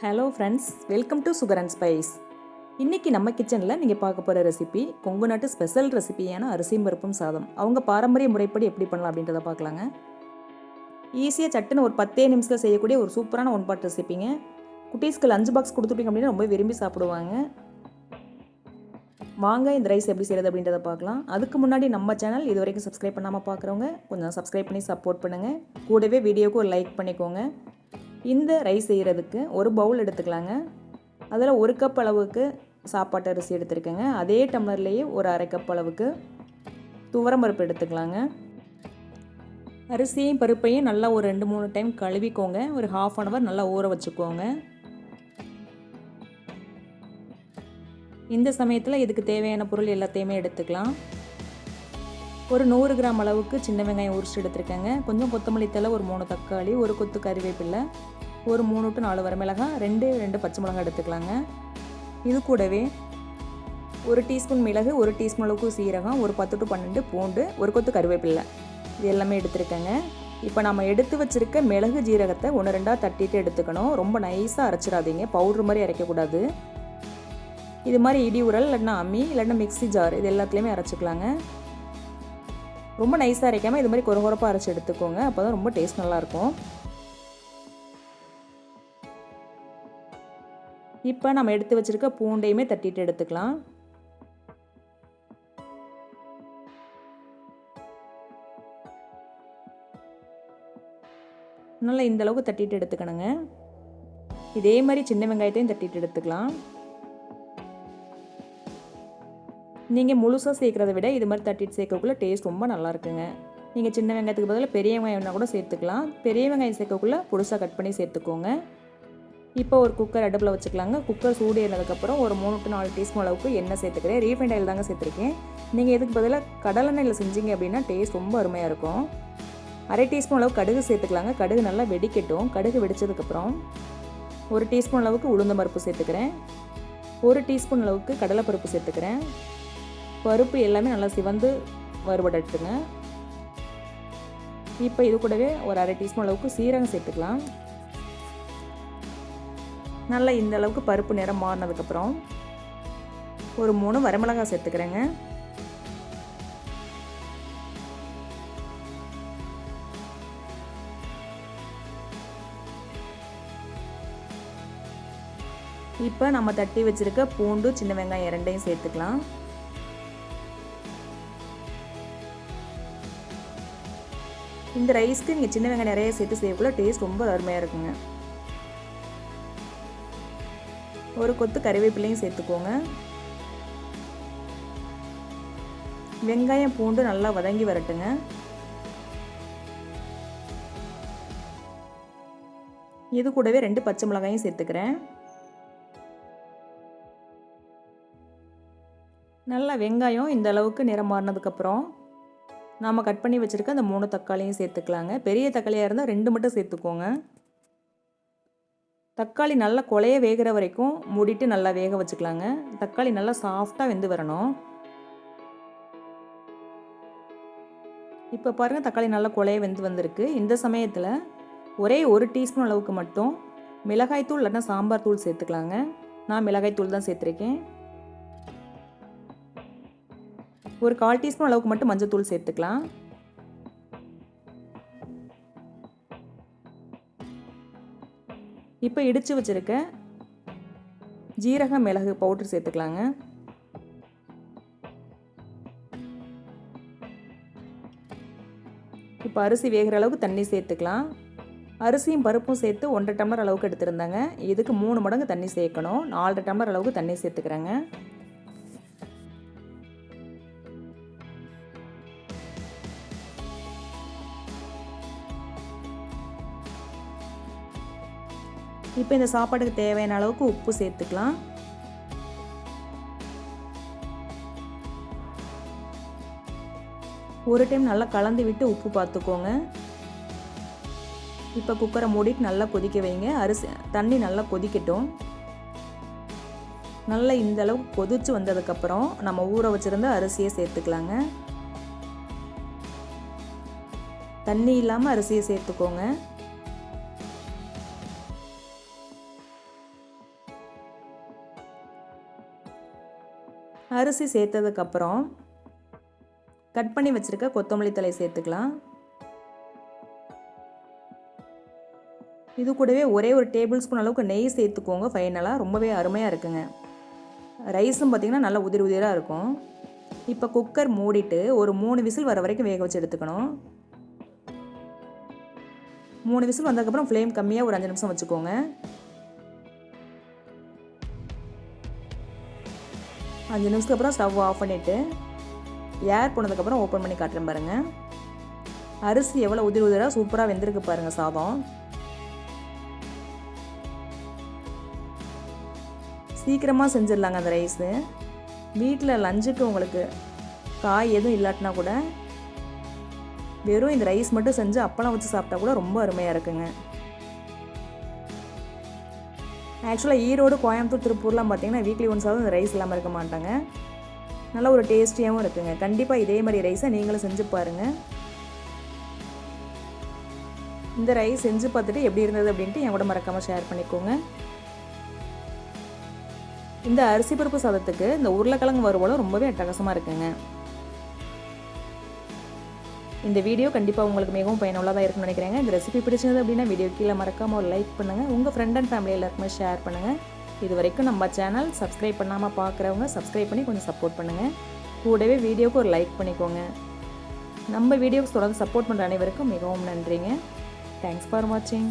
Hello friends welcome to sugar and spice இன்றைக்கி நம்ம கிச்சனில் நீங்கள் பார்க்க போகிற ரெசிபி கொங்கு நாட்டு ஸ்பெஷல் ரெசிபியான அரிசியும் பருப்பும் சாதம். அவங்க பாரம்பரிய முறைப்படி எப்படி பண்ணலாம் அப்படின்றத பார்க்கலாங்க. ஈஸியாக சட்டுன்னு ஒரு பத்தே நிமிஷத்தில் செய்யக்கூடிய ஒரு சூப்பரான ஒன் பாட் ரெசிபிங்க குட்டீஸ்க்கு லஞ்ச் பாக்ஸ் கொடுத்துட்டீங்க அப்படின்னா ரொம்ப விரும்பி சாப்பிடுவாங்க. வாங்க இந்த ரைஸ் எப்படி செய்கிறது அப்படின்றத பார்க்கலாம். அதுக்கு முன்னாடி நம்ம சேனல் இது வரைக்கும் சப்ஸ்கிரைப் பண்ணாமல் பார்க்குறவங்க கொஞ்சம் சப்ஸ்கிரைப் பண்ணி சப்போர்ட் பண்ணுங்கள் கூடவே வீடியோக்கு ஒரு லைக் பண்ணிக்கோங்க. இந்த ரைஸ் செய்கிறதுக்கு ஒரு பவுல் எடுத்துக்கலாங்க. அதில் ஒரு கப் அளவுக்கு சாப்பாட்டு அரிசி எடுத்துருக்கேங்க. அதே டம்ளர்லேயே ஒரு அரை கப் அளவுக்கு துவரம் பருப்பு எடுத்துக்கலாங்க. அரிசியும் பருப்பையும் நல்லா ஒரு ரெண்டு மூணு டைம் கழுவிக்கோங்க. ஒரு ஹாஃப் அன் ஹவர் நல்லா ஊற வச்சுக்கோங்க. இந்த சமயத்தில் இதுக்கு தேவையான பொருள் எல்லாத்தையுமே எடுத்துக்கலாம். ஒரு நூறு கிராம் அளவுக்கு சின்ன வெங்காயம் உரிச்சு எடுத்துருக்கேங்க. கொஞ்சம் கொத்தமல்லி தலை ஒரு மூணு தக்காளி ஒரு கொத்து கறிவேப்பில்லை ஒரு மூணு டு நாலு வரமிளகாய் ரெண்டு ரெண்டு பச்சை மிளகாய் எடுத்துக்கலாங்க. இது கூடவே ஒரு டீஸ்பூன் மிளகு ஒரு டீஸ்பூன் அளவுக்கு சீரகம் ஒரு பத்து டு பன்னெண்டு பூண்டு ஒரு கொத்து கருவேப்பில்லை. இது எல்லாமே எடுத்துருக்கேங்க. இப்போ நம்ம எடுத்து வச்சுருக்க மிளகு ஜீரகத்தை ஒன்று ரெண்டாக தட்டிட்டு எடுத்துக்கணும். ரொம்ப நைஸாக அரைச்சிடாதீங்க. பவுட்ரு மாதிரி அரைக்கக்கூடாது. இது மாதிரி இடி உரல் இல்லைன்னா அம்மி இல்லைன்னா மிக்ஸி ஜார் இது எல்லாத்துலேயுமே அரைச்சிக்கலாங்க. ரொம்ப நைஸாக அரைக்காமல் இது மாதிரி கொரகொரப்பாக அரைச்சி எடுத்துக்கோங்க. அப்போ தான் ரொம்ப டேஸ்ட் நல்லாயிருக்கும் இப்போ நம்ம எடுத்து வச்சுருக்க பூண்டையுமே தட்டிட்டு எடுத்துக்கலாம். நல்லா இந்த அளவுக்கு தட்டிட்டு எடுத்துக்கணுங்க. இதே மாதிரி சின்ன வெங்காயத்தையும் தட்டிட்டு எடுத்துக்கலாம். நீங்கள் முழுசாக சேர்க்குறத விட இது மாதிரி தட்டிட்டு சேர்க்கக்குள்ள டேஸ்ட் ரொம்ப நல்லா இருக்குங்க. நீங்கள் சின்ன வெங்காயத்துக்கு பதிலாக பெரிய வெங்காயம்னா கூட சேர்த்துக்கலாம். பெரிய வெங்காயம் சேர்க்கக்குள்ள புதுசாக கட் பண்ணி சேர்த்துக்கோங்க. இப்போ ஒரு குக்கர் அடுப்பில் வச்சுக்கலாங்க. குக்கர் சூடு ஏறினதுக்கப்புறம் ஒரு மூணு டு நாலு டீஸ்பூன் அளவுக்கு எண்ணெய் சேர்த்துக்கிறேன். ரீஃபைண்ட் ஆயில் தாங்க சேர்த்துருக்கேன். நீங்கள் இதுக்கு பதிலாக கடலெண்ணெயில் செஞ்சீங்க அப்படின்னா டேஸ்ட் ரொம்ப அருமையாக இருக்கும். அரை டீஸ்பூன் அளவுக்கு கடுகு சேர்த்துக்கலாங்க. கடுகு நல்லா வெடிக்கட்டும். கடுகு வெடித்ததுக்கப்புறம் ஒரு டீஸ்பூன் அளவுக்கு உளுந்த பருப்பு சேர்த்துக்கிறேன். ஒரு டீஸ்பூன் அளவுக்கு கடலைப்பருப்பு சேர்த்துக்கிறேன். பருப்பு எல்லாமே நல்லா சிவந்து வறுபடட்டுங்க. இப்போ இது கூடவே ஒரு அரை டீஸ்பூன் அளவுக்கு சீரகம் சேர்த்துக்கலாம். நல்லா இந்த அளவுக்கு பருப்பு நிறம் மாறினதுக்கப்புறம் ஒரு மூணு வரமிளகாய் சேர்த்துக்கிறேங்க. இப்போ நம்ம தட்டி வச்சுருக்க பூண்டு சின்ன வெங்காயம் இரண்டையும் சேர்த்துக்கலாம். இந்த ரைஸ்க்கு நீங்கள் சின்ன வெங்காயம் நிறைய சேர்த்து செய்யக்குள்ள டேஸ்ட் ரொம்ப அருமையாக இருக்குங்க. ஒரு கொத்து கறிவேப்பிலையும் சேர்த்துக்கோங்க. வெங்காயம் பூண்டு நல்லா வதங்கி வரட்டுங்க. இது கூடவே ரெண்டு பச்சை மிளகாயும் சேர்த்துக்கிறேன். நல்லா வெங்காயம் இந்த அளவுக்கு நிறம் மாறினதுக்கப்புறம் நாம் கட் பண்ணி வச்சுருக்க அந்த மூணு தக்காளியும் சேர்த்துக்கலாங்க. பெரிய தக்காளியாக இருந்தால் ரெண்டு மட்டும் சேர்த்துக்கோங்க. தக்காளி நல்லா கொலைய வேகிற வரைக்கும் மூடிட்டு நல்லா வேக வச்சுக்கலாங்க. தக்காளி நல்லா சாஃப்டாக வெந்து வரணும். இப்போ பாருங்கள் தக்காளி நல்லா கொலைய வெந்து வந்திருக்கு. இந்த சமயத்தில் ஒரே ஒரு டீஸ்பூன் அளவுக்கு மட்டும் மிளகாய்த்தூள் இல்லைன்னா சாம்பார் தூள் சேர்த்துக்கலாங்க. நான் மிளகாய்த்தூள் தான் சேர்த்துருக்கேன். ஒரு கால் டீஸ்பூன் அளவுக்கு மட்டும் மஞ்சள் தூள் சேர்த்துக்கலாம். இப்போ இடித்து வச்சுருக்க ஜீரக மிளகு பவுட்ரு சேர்த்துக்கலாங்க. இப்போ அரிசி வேகிற அளவுக்கு தண்ணி சேர்த்துக்கலாம். அரிசியும் பருப்பும் சேர்த்து ஒன்றரை டம்ளர் அளவுக்கு எடுத்திருந்தாங்க. இதுக்கு மூணு மடங்கு தண்ணி சேர்க்கணும். நாலரை டம்ளர் அளவுக்கு தண்ணி சேர்த்துக்கிறேங்க. இப்போ இந்த சாப்பாடுக்கு தேவையான அளவுக்கு உப்பு சேர்த்துக்கலாம். ஒரு டைம் நல்லா கலந்து விட்டு உப்பு பார்த்துக்கோங்க. இப்போ குக்கரை மூடிட்டு நல்லா கொதிக்க வைங்க. அரிசி தண்ணி நல்லா கொதிக்கட்டும். நல்லா இந்த அளவுக்கு கொதிச்சு வந்ததுக்கப்புறம் நம்ம ஊற வச்சுருந்த அரிசியை சேர்த்துக்கலாங்க. தண்ணி இல்லாமல் அரிசியை சேர்த்துக்கோங்க. அரிசி சேர்த்ததுக்கப்புறம் கட் பண்ணி வச்சுருக்க கொத்தமல்லி தலை சேர்த்துக்கலாம். இது கூடவே ஒரே ஒரு டேபிள் ஸ்பூன் அளவுக்கு நெய் சேர்த்துக்கோங்க. ஃபைனலாக ரொம்பவே அருமையாக இருக்குங்க. ரைஸும் பார்த்திங்கன்னா நல்லா உதிரி உதிராக இருக்கும். இப்போ குக்கர் மூடிட்டு ஒரு மூணு விசில் வர வரைக்கும் வேக வச்சு எடுத்துக்கணும். மூணு விசில் வந்ததுக்கப்புறம் ஃப்ளேம் கம்மியாக ஒரு அஞ்சு நிமிஷம் வச்சுக்கோங்க. அஞ்சு நிமிஷத்துக்கு அப்புறம் ஸ்டவ் ஆஃப் பண்ணிவிட்டு ஏர் போனதுக்கப்புறம் ஓப்பன் பண்ணி காட்டுறேன் பாருங்கள் அரிசி எவ்வளோ உதிரி உதிராக சூப்பராக வெந்திருக்கு பாருங்கள் சாதம். சீக்கிரமாக செஞ்சிடலாங்க அந்த ரைஸு வீட்டில் லஞ்சுக்கு உங்களுக்கு காய் எதுவும் இல்லாட்டினா கூட வெறும் இந்த ரைஸ் மட்டும் செஞ்சு அப்பளம் வச்சு சாப்பிட்டா கூட ரொம்ப அருமையாக இருக்குங்க. ஆக்சுவலாக ஈரோடு கோயம்புத்தூர் திருப்பூர்லாம் பார்த்தீங்கன்னா வீக்லி ஒன்ஸாவது இந்த ரைஸ் இல்லாமல் இருக்க மாட்டாங்க. நல்ல ஒரு டேஸ்டியாகவும் இருக்குங்க. கண்டிப்பாக இதே மாதிரி ரைஸை நீங்களும் செஞ்சு பாருங்கள் இந்த ரைஸ் செஞ்சு பார்த்துட்டு எப்படி இருந்தது அப்படின்ட்டு என் கூட மறக்காமல் ஷேர் பண்ணிக்கோங்க. இந்த அரிசி பருப்பு சாதத்துக்கு இந்த உருளைக்கிழங்கு வறுவலும் ரொம்பவே அட்டகாசமாக இருக்குங்க. இந்த வீடியோ கண்டிப்பாக உங்களுக்கு மிகவும் பயனுள்ளதாக இருக்கும்னு நினைக்கிறேங்க. இந்த ரெசிபி பிடிச்சது அப்படின்னா வீடியோ கீழே மறக்காமல் ஒரு லைக் பண்ணுங்கள் உங்கள் ஃப்ரெண்ட் அண்ட் ஃபேமிலி எல்லாருக்குமே ஷேர் பண்ணுங்கள் இது வரைக்கும் நம்ம சேனல் சப்ஸ்கிரைப் பண்ணாமல் பார்க்குறவங்க சப்ஸ்கிரைப் பண்ணி கொஞ்சம் சப்போர்ட் பண்ணுங்கள் கூடவே வீடியோவுக்கு ஒரு லைக் பண்ணிக்கோங்க. நம்ம வீடியோக்கு தொடர்ந்து சப்போர்ட் பண்ணுற அனைவருக்கும் மிகவும் நன்றிங்க. தேங்க்ஸ் ஃபார் வாட்சிங்